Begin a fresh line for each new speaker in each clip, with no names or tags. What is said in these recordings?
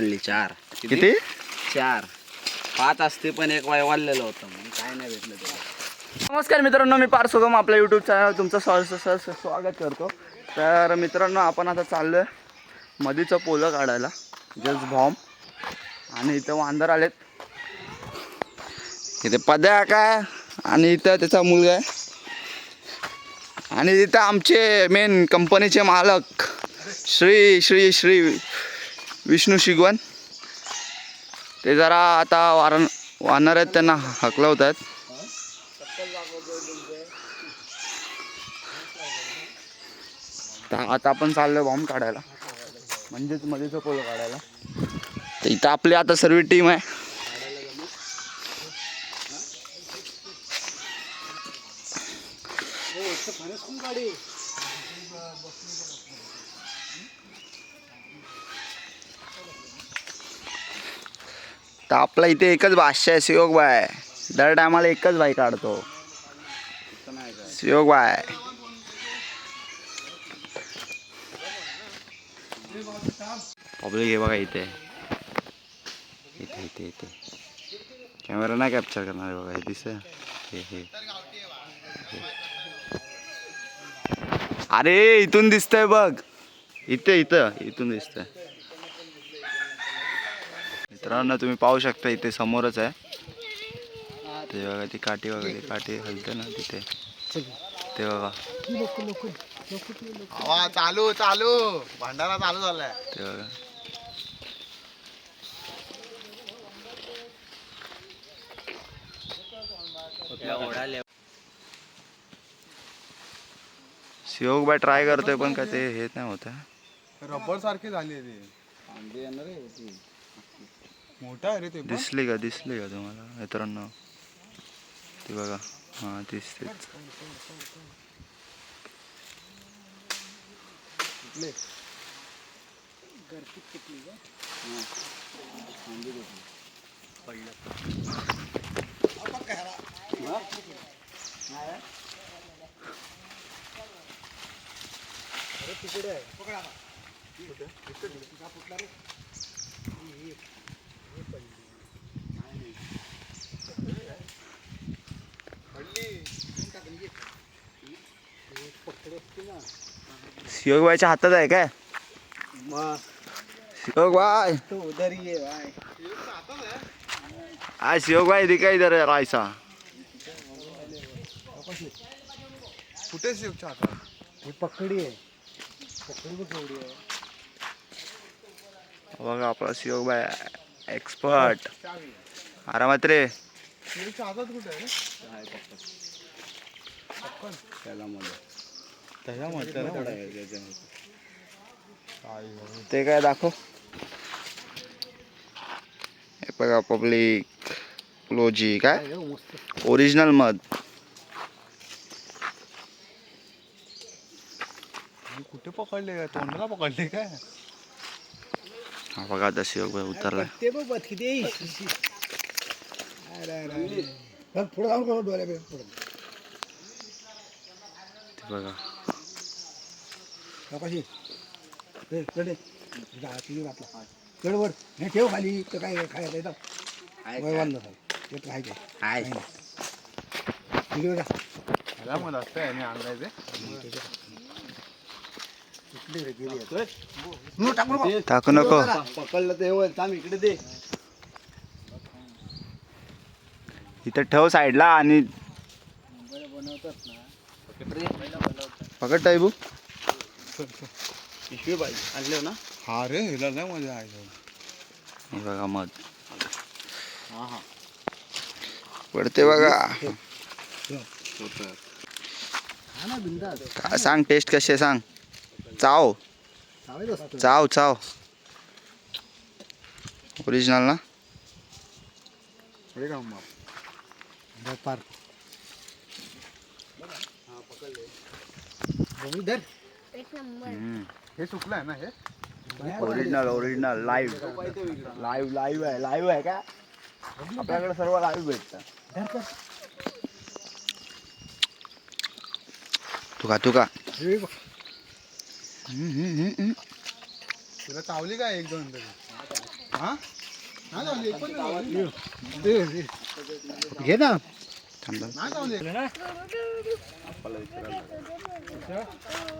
वाढली चार.
किती?
चार. पाच असते पण एक वाय वाढलेलं होतं मग काय नाही भेटलं त्याला.
नमस्कार मित्रांनो मी पार सुगम आपल्या यूट्यूब चॅनल तुमचं सहर्ष स्वागत करतो. तर मित्रांनो आपण आता चाललो आहे मधीचं पोलं काढायला जस्ट बॉम्ब. आणि इथं वांदर आलेत. इथे पद्या काय? आणि इथं त्याचा मुलगा आहे. आणि इथं आमचे मेन कंपनीचे मालक श्री श्री श्री विष्णू शिगवण ते जरा आता वारण वानर आहेत त्यांना हकलवत आहेत तर आता आपण चाललोय बॉम्ब काढायला. म्हणजेच मध्येच पोल काढायला. तर इथं आपली आता सर्व टीम आहे. तर आपला इथे एकच भाष्य आहे सुयोग बाय दर टायमाला एकच बाई काढतो. सुयोग बाय पब्लिक हे बघा इथे. इथे इथे इथे. कॅमेरा नाही कॅप्चर करणार बघा हे दिस हे हे. अरे इथून दिसतंय बघ. इथे इथं इथून दिसतंय. मित्रांनो तुम्ही पाहू शकता इथे समोरच आहे. ते बघा ती काठी वगैरे काठी हलते ना तिथे. ते बघा.
हवा चालू चालू. भांडारा चालू झालाय.
ते बघा. शिवक बाय ट्राय करतोय पण का ते हे नाही होत.
रबर सारखी झाली आहे ती. मोठा आहे रे ते.
दिसली का? दिसली का तुम्हाला? मित्रांनो ते बघा. हां दिसतेच शिवक बायच्या हातात आहे काय? शिवक बाय. आज शिवक बाय दिखाई दे रे रायसा
कुठे शिवच्या हातात
बघा आपला शिवक बाय एक्सपर्ट आरामात रे
हातात कुठे आहे
ते काय दाखव. हे बघा पब्लिक क्लोजी काय? ओरिजिनल मध.
हे कुठे पकडले काय तोंडाला पकडले काय?
हा बघा आता शिवक उतरलाय.
ते बघ किती पुढे जाऊन पुढे. कशी चढे तुझी घातला चढवर हे ठेव खाली तर काय खायला येतं वय वाढलं ते तर आहे
ह्याला असतं ते
नो टाकू नको
टाकू नको
पकडलं ते वर थांब इकडे दे
इथं ठेव साईडला आणि पकड टाईबू
पिशवी पाहिजे आणले ना?
हा रे हिला नाही मजा आहे
हे बघा मध
हा हा.
पडते बघा.
हा
काय सांग टेस्ट कशी आहे सांग. चाव. चाव चाव. ओरिजिनल ना?
पुढे का हे सुकलंय ना हे?
Original original live live live आहे लाईव्ह आहे का? आपल्याकडे सर्व लाईव्ह भेटतं.
हे बघ.
हम्म, हम्म, हम्म, हम्म.
तुला चावली काय एक दोन तरी
घे ना.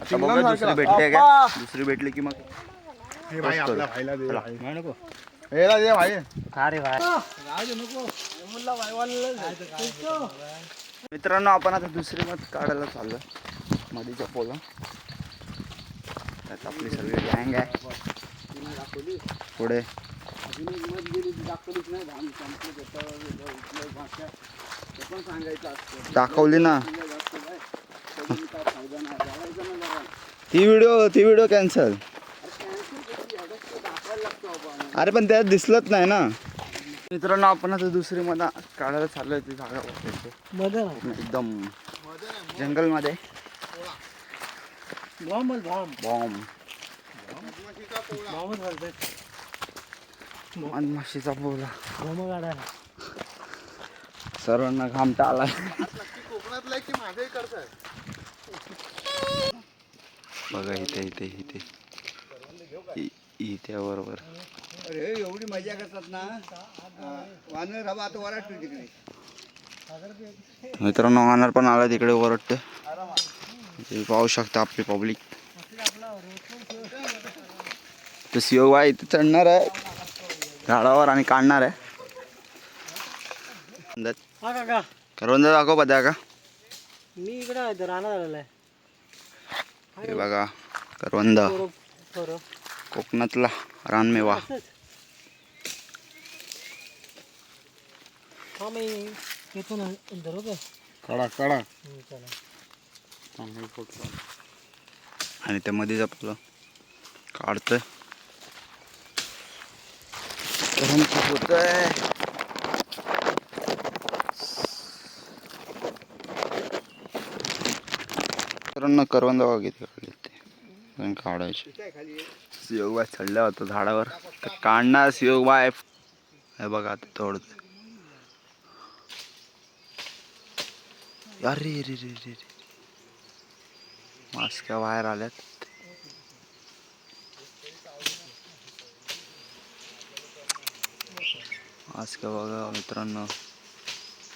आता बघा दुसरी भेटते का दुसरी भेटली की मग?
भाई
post करू.
आपल्या भाईला दे. भाई. दे भाई.
मित्रांनो आपण आता दुसरी मत काढायला चाललो मधीच्या पोला. त्यात आपली सगळी गँग आहे. पुढे. दाखवली ना. ती व्हिडिओ ती व्हिडिओ कॅन्सल
अरे
पण त्यात दिसलंच नाही ना. मित्रांनो आपण आता दुसरी मध्ये काढायला चाललोय ती जागा. एकदम जंगलमध्ये. बॉम्ब. मधमाशीचा पोला सर्वांना घामटा आला
कोकणातला की माझ्याही करताय
बघा इथे इथे इथे. इ- इथे बरोबर
अरे एवढी मजा करतात ना? वानर हवा आता वराटतो तिकडे
मित्रांनो ऑनर पण आला तिकडे ओरडते तुम्ही पाहू शकता आपली पब्लिक. तर शिवबा इथे चढणार आहे. झाडावर आणि काढणार आहे. करवंद दाखव पद्या का?
मी इकडे राहणार आहे.
हे बघा करवंद. कोकणातला रानमेवा.
चांगले फोटो
आणि त्या मध्ये आपलं काढतोय. गरम खूप होत आहे करवंद किती ते. काढायचे. शिवबाय चढला होता झाडावर. तर काढणार शिवबाय हे बघा आता थोडं अरे रे रे रे रे मास्क्या बाहेर आल्यात. मास्क्या बघा मित्रांनो.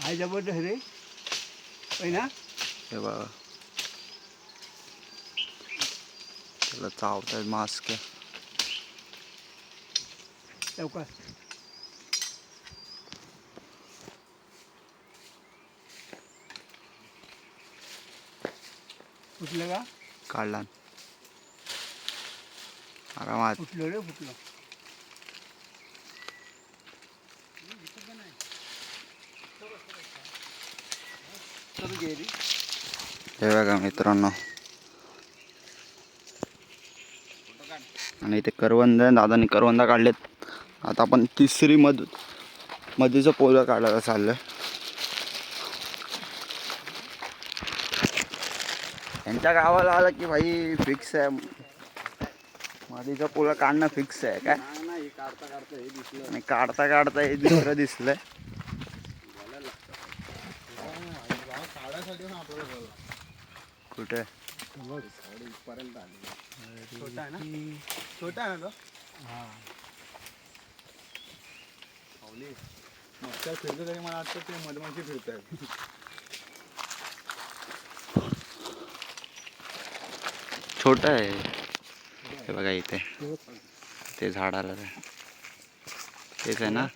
हाय जबरदस्त रे. होय ना?
हे बघा. त्याला चावतात मास्क्या
लवकर. फुटलं का?
काढला. आरामात.
फुटलं रे फुटलं
हे बघा मित्रांनो. आणि इथे करवंद. दादानी करवंदा काढलेत. आता आपण तिसरी मध मधीचं पोलं काढायला चाललोय. यांच्या गावाला आलं की भाई फिक्स आहे. मधीचं पोलं काढणं फिक्स आहे. काय?
काढता काढता हे दिसलं.
काढता काढता हे दुसरं दिसलंय
काढायसाठी ना आपल्याला बरं.
कुठे?
पर्यंत आली
छोटा आहे ना? छोटा आहे ना तो? पावली. मच्छर फिरतो तरी मला वाटतं ते मधमाशी फिरत आहेत
छोटं आहे. हे बघा इथे. ते झाडाला ते. तेच आहे ना?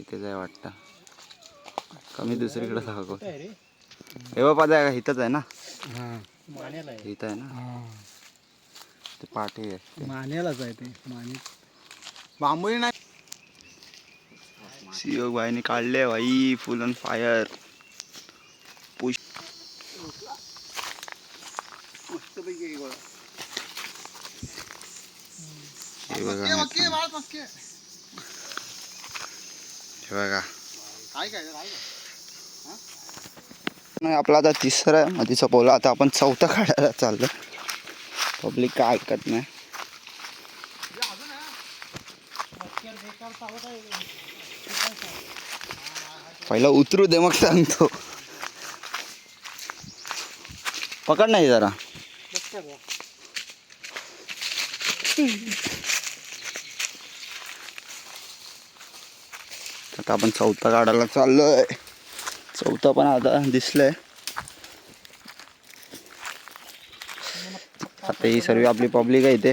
इथेच आहे वाटतं. कमी दुसरीकडे दाखव. हे बाबा का? इथंच आहे ना?
मान्याला आहे.
इथं आहे ना? ते पाठी आहे.
मान्यालाच आहे ते. माने बांबोळी नाही.
सीओ भाईने काढले भाई फुल ऑन फायर पुश. हे बघा हे
काय काय?
नाही आपला आता तिसरा आहे मधीचा पोला आता आपण चौथा काढायला चाललो पब्लिक काय ऐकत नाही. पहिला उतरू दे मग सांगतो. पकड नाही जरा. आता आपण चौथा काढायला चाललोय. चौथा पण आता दिसलंय. आता ही सर्व आपली पब्लिक आहे इथे.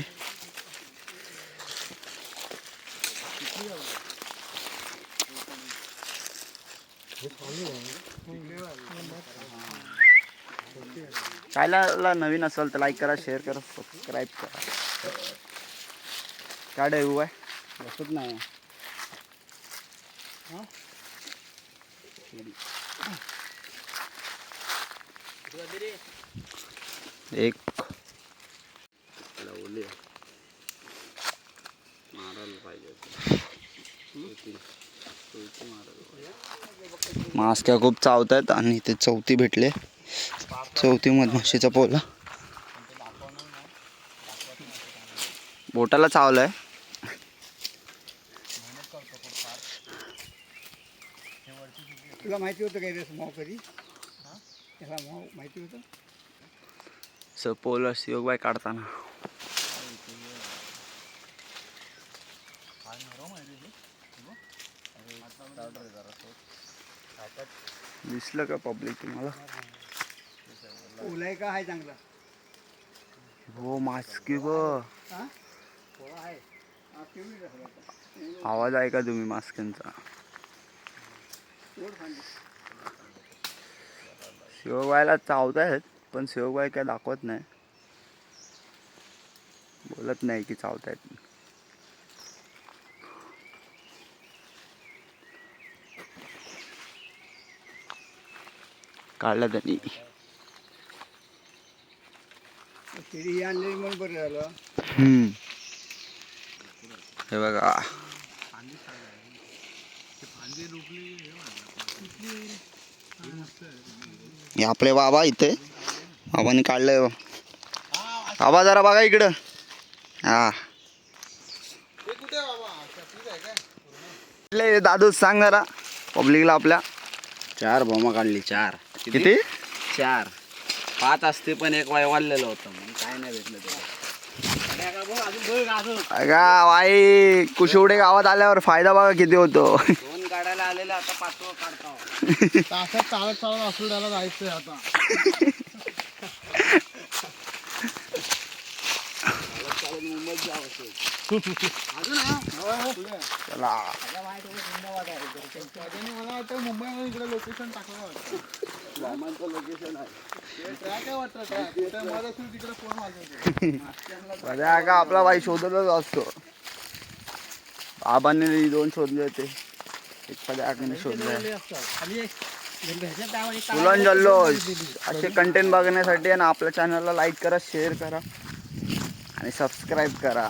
चॅनलला नवीन असेल तर लाईक करा शेअर करा सबस्क्राईब करा. काय डेऊ आहे.
बसत नाही.
एक. मास्क्या खूप चावत आहेत आणि ते चौथी भेटले. चौथी मधमाशीचा पोला. बोटाला चावलंय.
तुला माहिती होतं काय रे कधी? त्याला माहिती होतं.
स पोल योग बाय काढताना. दिसलं का पब्लिक तुम्हाला?
ओलाय का आहे चांगला?
हो मास्की ग.
हा? पोळा आहे?
आवाज ऐका तुम्ही मास्कांचा. शिवबाईला चावत आहेत पण शिवबाई काय दाखवत नाही. बोलत नाही की चावतायत. काढला त्यांनी.
शेळी ही आणलेली म्हणून बरं झालं.
हे बघा. हे आपले बाबा इथे. बाबांनी काढलंय. बाबा जरा बघा इकडं. हा. दादू सांग जरा. पब्लिकला आपल्या.
चार बॉम्बा काढली चार.
किती?
चार. पाच असते पण एक वाय वाढलेलं होतं. काय नाही भेटलं त्याला.
अगा बाई कुशिवडे गावात आल्यावर फायदा बघा किती होतो.
आलेलं आता पाचवं काढतो
तासात चालत चालत असुडाला जायचंय आता. मला वाटतं मुंबईमध्ये इकडे लोकेशन टाकलं वाटतं
लोकेशन आहे
ट्रॅक आहे वाटतं ट्रॅक तिकडे फोन वाजवतो
माझ्या का आपला बाई शोधतच असतो. बाबांनी दोन शोधले होते. फुलन जल्लोष असे कंटेंट बघण्यासाठी ना आपल्या चॅनलला लाईक करा शेअर करा आणि सबस्क्राईब करा.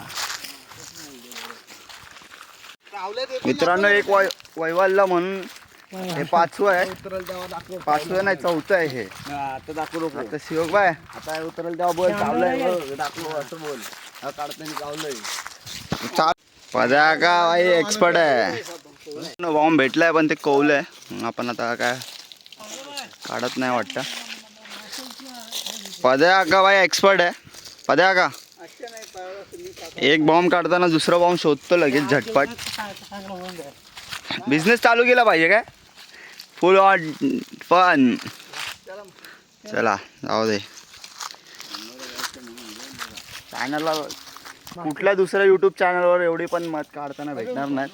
मित्रांनो एक वै वैवालला म्हणून हे पाचवं आहे. पाचवं नाही चौथं आहे हे.
आता दाखवू
आता शिवक बाय
आता उतरल तेव्हा बोल चावलंय हो, दाखवू असं बोल. हा काढताना चावलंय.
चाल पद्या का भाई एक्सपर्ट आहे. बॉम्ब भेटलाय पण ते कौल आहे आपण आता काय काढत नाही वाटतं. पद्या का भाई एक्सपर्ट आहे. पद्या का? एक बॉम्ब काढताना दुसरा बॉम्ब शोधतो लगेच झटपट. बिझनेस चालू केला पाहिजे काय? फुल ऑट पण चला जाऊ दे. चॅनलला कुठल्या दुसऱ्या युट्यूब चॅनलवर एवढी पण मत काढताना भेटणार नाही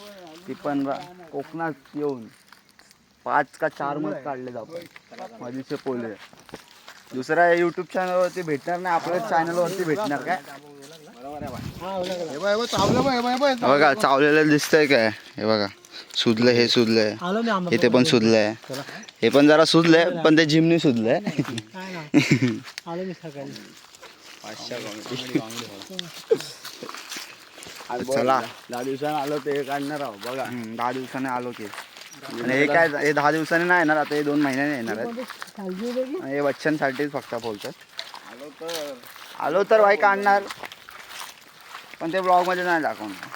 ती पण रा- कोकणात येऊन पाच का चार मत काढले आपण. मधीचे पोले. दुसऱ्या युट्यूब चॅनलवरती भेटणार नाही आपल्या चॅनलवरती भेटणार काय?
हे चावलं
हे बघा चावलेलं दिसतंय काय? हे बघा सुजलं हे सुजलंय.
आलो मी
इथे पण सुजलंय. हे पण जरा सुजलंय पण ते जिमनी सुजलंय.
काय ना? आलो मी सकाळी.
चला.
दहा दिवसानं आलो ते काढणार आहो बघा.
दहा दिवसाने आलो की. आणि हे काय हे दहा दिवसाने नाही येणार आता हे दोन महिन्याने येणार आहेत. हे बच्चांसाठीच फक्त बोलतात.
आलो तर.
आलो तर भाई काढणार पण ते ब्लॉगमध्ये नाही दाखवणार.